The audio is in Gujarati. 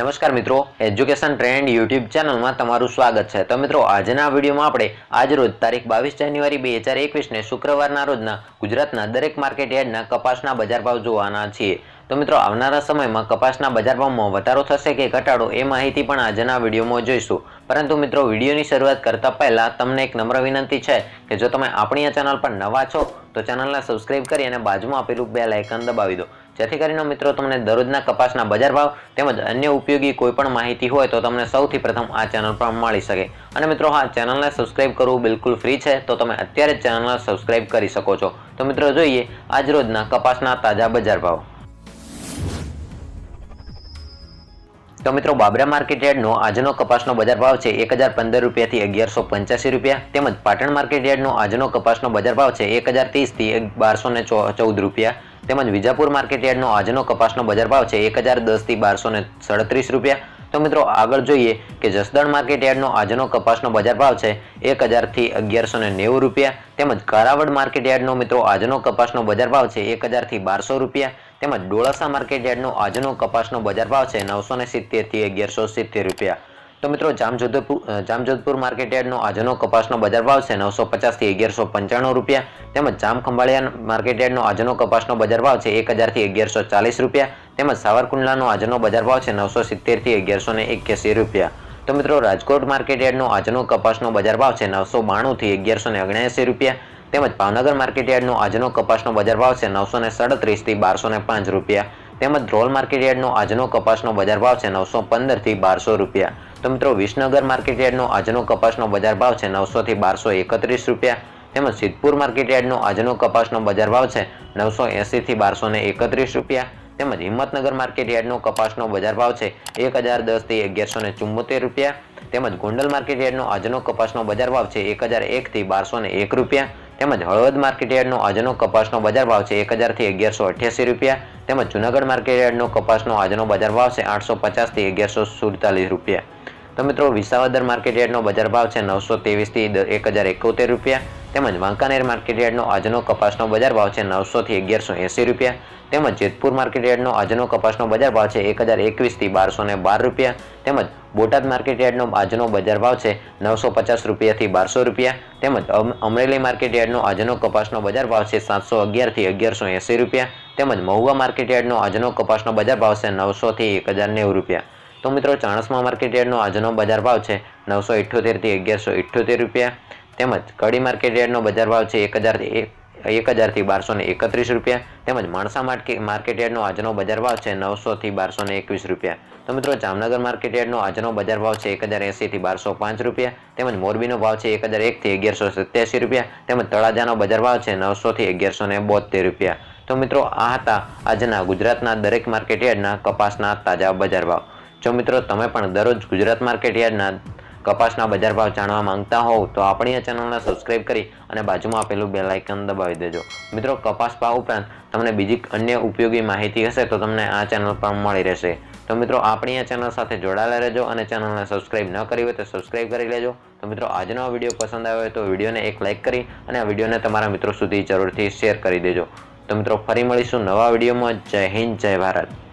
નમસ્કાર મિત્રો એજ્યુકેશન ટ્રેન્ડ યુટ્યુબ ચેનલમાં તમારું સ્વાગત છે. તો મિત્રો, આજના વિડીયોમાં આપણે આજ રોજ તારીખ બાવીસ જાન્યુઆરી બે હજાર એકવીસને શુક્રવારના રોજના ગુજરાતના દરેક માર્કેટ યાર્ડના કપાસના બજાર ભાવ જોવાના છીએ. તો મિત્રો, આવનારા સમયમાં કપાસના બજાર ભાવમાં વધારો થશે કે ઘટાડો એ માહિતી પણ આજના વિડીયોમાં જોઈશું. પરંતુ મિત્રો, વિડીયોની શરૂઆત કરતા પહેલા તમને એક નમ્ર વિનંતી છે કે જો તમે આપણી આ ચેનલ પર નવા છો, તો ચેનલને સબસ્ક્રાઈબ કરી અને બાજુમાં આપેલું બે લાઇકન દબાવી દો. જેથી કરીને મિત્રો તમને દરરોજના કપાસના બજાર ભાવ તેમજ અન્ય ઉપયોગી કોઈપણ માહિતી હોય તો તમને સૌથી પ્રથમ આ ચેનલ પર મળી શકે. અને મિત્રો હા ચેનલને સબસ્ક્રાઇબ કરવું બિલકુલ ફ્રી છે, તો તમે અત્યારે જ ચેનલને સબસ્ક્રાઇબ કરી શકો છો. તો મિત્રો જોઈએ આજ રોજના કપાસના તાજા બજાર ભાવ. તો મિત્રો બાબરા માર્કેટ યાર્ડનો આજનો કપાસનો બજાર ભાવ છે એક હજાર પંદર રૂપિયાથી અગિયારસો પંચ્યાસી રૂપિયા. તેમજ પાટણ માર્કેટ યાર્ડનો આજનો કપાસનો બજાર ભાવ છે એક હજાર ત્રીસથી બારસો ને ચૌદ રૂપિયા. તેમજ વિજાપુર માર્કેટ યાર્ડનો આજનો કપાસનો બજાર ભાવ છે એક હજાર દસથી બારસો ને સડત્રીસ રૂપિયા. તો મિત્રો આગળ જોઈએ કે જસદણ માર્કેટ યાર્ડનો આજનો કપાસનો બજાર ભાવ છે એક હજારથી અગિયારસો ને નેવું રૂપિયા. તેમજ કારાવડ માર્કેટ યાર્ડનો મિત્રો આજનો કપાસનો બજાર ભાવ છે એક હજારથી બારસો રૂપિયા. તેમજ ડોળાસા માર્કેટ યાર્ડનો આજનો કપાસનો બજાર ભાવ છે નવસો ને સિત્તેરથી અગિયારસો સિત્તેર રૂપિયા. તો મિત્રો, જામજોધપુર જામજોધપુર માર્કેટ યાર્ડનો આજનો કપાસનો બજાર ભાવ છે નવસો પચાસથી અગિયારસો પંચાણું રૂપિયા. તેમજ જામખંભાળિયા માર્કેટ યાર્ડનો આજનો કપાસનો બજાર ભાવ છે એક હજારથી અગિયારસો ચાલીસ રૂપિયા. તેમજ સાવરકુંડલાનો આજનો બજાર ભાવ છે નવસો સિત્તેરથી અગિયારસો ને એક્યાસી રૂપિયા. તો મિત્રો, રાજકોટ માર્કેટ યાર્ડનો આજનો કપાસનો બજાર ભાવ છે નવસો બાણુંથી અગિયારસો ને ઓગણએંસી રૂપિયા. તેમજ ભાવનગર માર્કેટ યાર્ડનો આજનો કપાસનો બજાર ભાવ છે નવસો ને સડત્રીસથી બારસો ને પાંચ રૂપિયા. તેમજ ધ્રોલ માર્કેટ યાર્ડનો આજનો કપાસનો બજાર ભાવ છે નવસો પંદરથી બારસો રૂપિયા. તો મિત્રો વિસનગર માર્કેટયાર્ડનો આજનો કપાસનો બજાર ભાવ છે નવસોથી બારસો એકત્રીસ રૂપિયા. તેમજ સિદ્ધપુર માર્કેટ યાર્ડનો આજનો કપાસનો બજાર ભાવ છે નવસો એંસીથી બારસો ને એકત્રીસ રૂપિયા. તેમજ હિંમતનગર માર્કેટ યાર્ડનો કપાસનો બજાર ભાવ છે એક હજાર દસથી અગિયારસો ને ચુમ્મોતેર રૂપિયા. તેમજ ગોંડલ માર્કેટ યાર્ડનો આજનો કપાસનો બજાર ભાવ છે એક હજાર એકથી બારસો ને એક રૂપિયા. તેમજ હળવદ માર્કેટયાર્ડનો આજનો કપાસનો બજાર ભાવ છે એક હજારથી અગિયારસો અઠ્યાસી રૂપિયા, તેમજ જૂનાગઢ માર્કેટયાર્ડનો કપાસનો આજનો બજાર ભાવ છે આઠસો પચાસથી અગિયારસો સુડતાલીસ રૂપિયા. તો મિત્રો વિસાવદર માર્કેટયાર્ડનો બજાર ભાવ છે નવસો તેવીસથી એક હજાર એકોતેર રૂપિયા તેમજ વાંકાનેર માર્કેટ આજનો કપાસનો બજાર ભાવ છે નવસોથી અગિયારસો એંસી રૂપિયા. તેમજ જેતપુર માર્કેટ આજનો કપાસનો બજાર ભાવ છે એક હજાર એકવીસથી બારસો ને બાર રૂપિયા. તેમજ બોટાદ માર્કેટ યાર્ડનો આજનો બજાર ભાવ છે નવસો પચાસ રૂપિયાથી બારસો રૂપિયા. તેમજ અમરેલી માર્કેટ આજનો કપાસનો બજાર ભાવ છે સાતસો અગિયારથી અગિયારસો એંસી રૂપિયા. તેમજ મહુવા માર્કેટ આજનો કપાસનો બજાર ભાવ છે નવસોથી એક હજાર નેવું રૂપિયા. તો મિત્રો ચાણસમા માર્કેટ આજનો બજાર ભાવ છે નવસો ઇઠ્યોતેરથી અગિયારસો ઇઠ્યોતેર રૂપિયા. તેમજ કડી માર્કેટ યાર્ડનો બજાર ભાવ છે એક હજારથી એક હજારથી બારસો ને એકત્રીસ રૂપિયા. તેમજ માણસા માર્કેટ યાર્ડનો આજનો બજાર ભાવ છે નવસોથી બારસો ને એકવીસ રૂપિયા. તો મિત્રો જામનગર માર્કેટ યાર્ડનો આજનો બજાર ભાવ છે એક હજાર એંસીથી બારસો પાંચ રૂપિયા. તેમજ મોરબીનો ભાવ છે એક હજાર એકથી અગિયારસો સત્યાસી રૂપિયા. તેમજ તળાજાનો બજાર ભાવ છે નવસોથી અગિયારસો ને બોતેર રૂપિયા. તો મિત્રો આ હતા આજના ગુજરાતના દરેક માર્કેટ યાર્ડના કપાસના તાજા બજાર ભાવ. જો મિત્રો તમે પણ દરરોજ ગુજરાત માર્કેટ યાર્ડના કપાસના બજાર ભાવ જાણવા માંગતા હોવ તો આપણી આ ચેનલને સબસ્ક્રાઇબ કરી અને બાજુમાં આપેલું બેલ આઇકન દબાવી દેજો. મિત્રો, કપાસ ભાવ ઉપરાંત તમને બીજી અન્ય ઉપયોગી માહિતી હશે તો તમને આ ચેનલ પર મળી રહેશે. તો મિત્રો, આપણી આ ચેનલ સાથે જોડાયેલા રહેજો અને ચેનલને સબસ્ક્રાઇબ ન કરી હોય તો સબસ્ક્રાઇબ કરી લેજો. તો મિત્રો, આજનો વીડિયો પસંદ આવ્યો હોય તો વિડીયોને એક લાઇક કરી અને આ વિડીયોને તમારા મિત્રો સુધી જરૂરથી શેર કરી દેજો. તો મિત્રો, ફરી મળીશું નવા વિડીયોમાં. જય હિન્દ, જય ભારત.